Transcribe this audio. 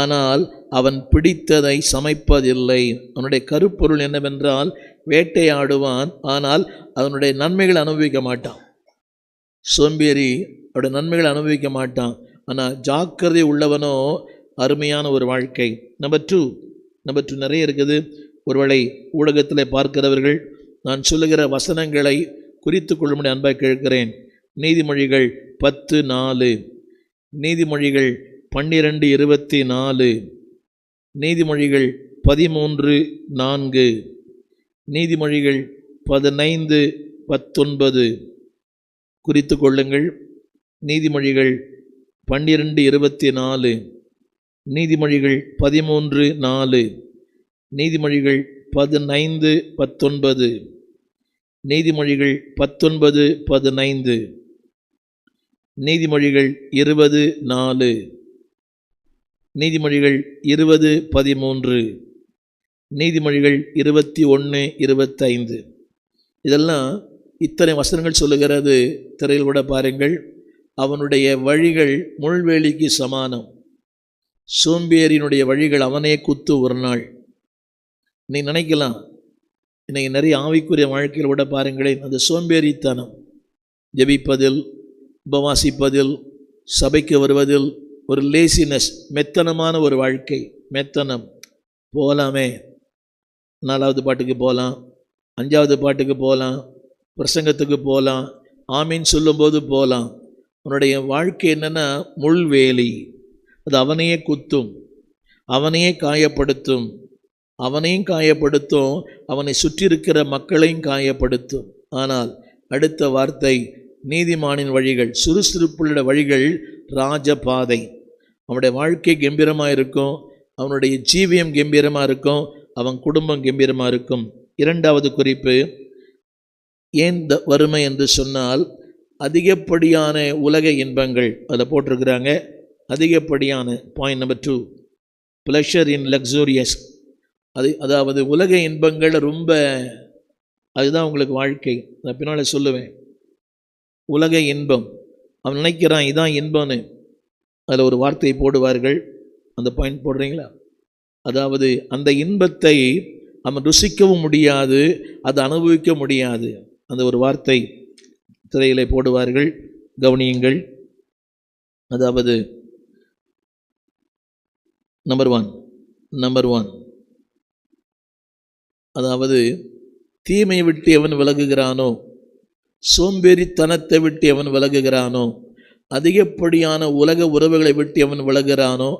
ஆனால் அவன் பிடித்ததை சமைப்பதில்லை. அவனுடைய கருப்பொருள் என்னவென்றால் வேட்டையாடுவான் ஆனால் அவனுடைய நன்மைகளை அனுபவிக்க மாட்டான். சோம்பேறி அவருடைய நன்மைகளை அனுபவிக்க மாட்டான். ஆனால் ஜாக்கிரதை உள்ளவனோ அருமையான ஒரு வாழ்க்கை. நம்பர் டூ நம்பர் டூ நிறைய இருக்குது. ஒருவேளை ஊடகத்தில் பார்க்கிறவர்கள் நான் சொல்லுகிற வசனங்களை குறித்து கொள்ளும்படி அன்பாக கேட்கிறேன். நீதிமொழிகள் பத்து நாலு. நீதிமொழிகள் பன்னிரெண்டு இருபத்தி நாலு. நீதிமொழிகள் பதிமூன்று நான்கு. நீதிமொழிகள் பதினைந்து பத்தொன்பது. குறித்து கொள்ளுங்கள். நீதிமொழிகள் பன்னிரெண்டு இருபத்தி நாலு. நீதிமொழிகள் பதிமூன்று நாலு. நீதிமொழிகள் பதினைந்து பத்தொன்பது. நீதிமொழிகள் பத்தொன்பது பதினைந்து. நீதிமொழிகள் இருபது நாலு. நீதிமொழிகள் இருபது பதிமூன்று. நீதிமொழிகள் இருபத்தி ஒன்று இருபத்தைந்து. இதெல்லாம் இத்தனை வசனங்கள் சொல்லுகிறது. திரையில் கூட பாருங்கள். அவனுடைய வழிகள் முள்வேலிக்கு சமானம். சோம்பேறியினுடைய வழிகள் அவனே குத்து ஒரு நாள். நீ நினைக்கலாம். இன்னைக்கு நிறைய ஆவிக்குரிய வாழ்க்கையில் கூட பாருங்களேன். அந்த சோம்பேறித்தனம். ஜெபிப்பதில் உபவாசிப்பதில் சபைக்கு வருவதில் ஒரு லேசினஸ் மெத்தனமான ஒரு வாழ்க்கை. மெத்தனம். போகலாமே நாலாவது பாட்டுக்கு போகலாம் அஞ்சாவது பாட்டுக்கு போகலாம் பிரசங்கத்துக்கு போகலாம் ஆமீன் சொல்லும்போது போகலாம் உன்னுடைய வாழ்க்கை என்னென்னா முள்வேலி. அது அவனையே குத்தும். அவனையே காயப்படுத்தும். அவனையும் காயப்படுத்தும். அவனை சுற்றி இருக்கிற மக்களையும் காயப்படுத்தும். ஆனால் அடுத்த வார்த்தை நீதிமானின் வழிகள் சுறுசுறுப்புள்ள வழிகள் ராஜபாதை. அவனுடைய வாழ்க்கை கம்பீரமாக இருக்கும். அவனுடைய ஜீவியம் கம்பீரமாக இருக்கும். அவன் குடும்பம் கம்பீரமாக இருக்கும். இரண்டாவது குறிப்பு ஏன் த வறுமை என்று சொன்னால் அதிகப்படியான உலக இன்பங்கள் அதை போட்டிருக்கிறாங்க. அதிகப்படியான point number two pleasure in luxurious அது அதாவது உலக இன்பங்கள் ரொம்ப அதுதான் உங்களுக்கு வாழ்க்கை. நான் பின்னால் சொல்லுவேன். உலக இன்பம். அவன் நினைக்கிறான் இதான் இன்பம்னு. அதில் ஒரு வார்த்தையை போடுவார்கள். அந்த பாயிண்ட் போடுறீங்களா? அதாவது அந்த இன்பத்தை அவன் ருசிக்கவும் முடியாது அதை அனுபவிக்க முடியாது. அந்த ஒரு வார்த்தை திரையிலே போடுவார்கள். கவனியுங்கள். அதாவது நம்பர் ஒன் நம்பர் ஒன் அதாவது தீமையை விட்டு எவன் விலகுகிறானோ சோம்பேறித்தனத்தை விட்டு எவன் விலகுகிறானோ அதிகப்படியான உலக உறவுகளை விட்டு அவன் விலகிறானோ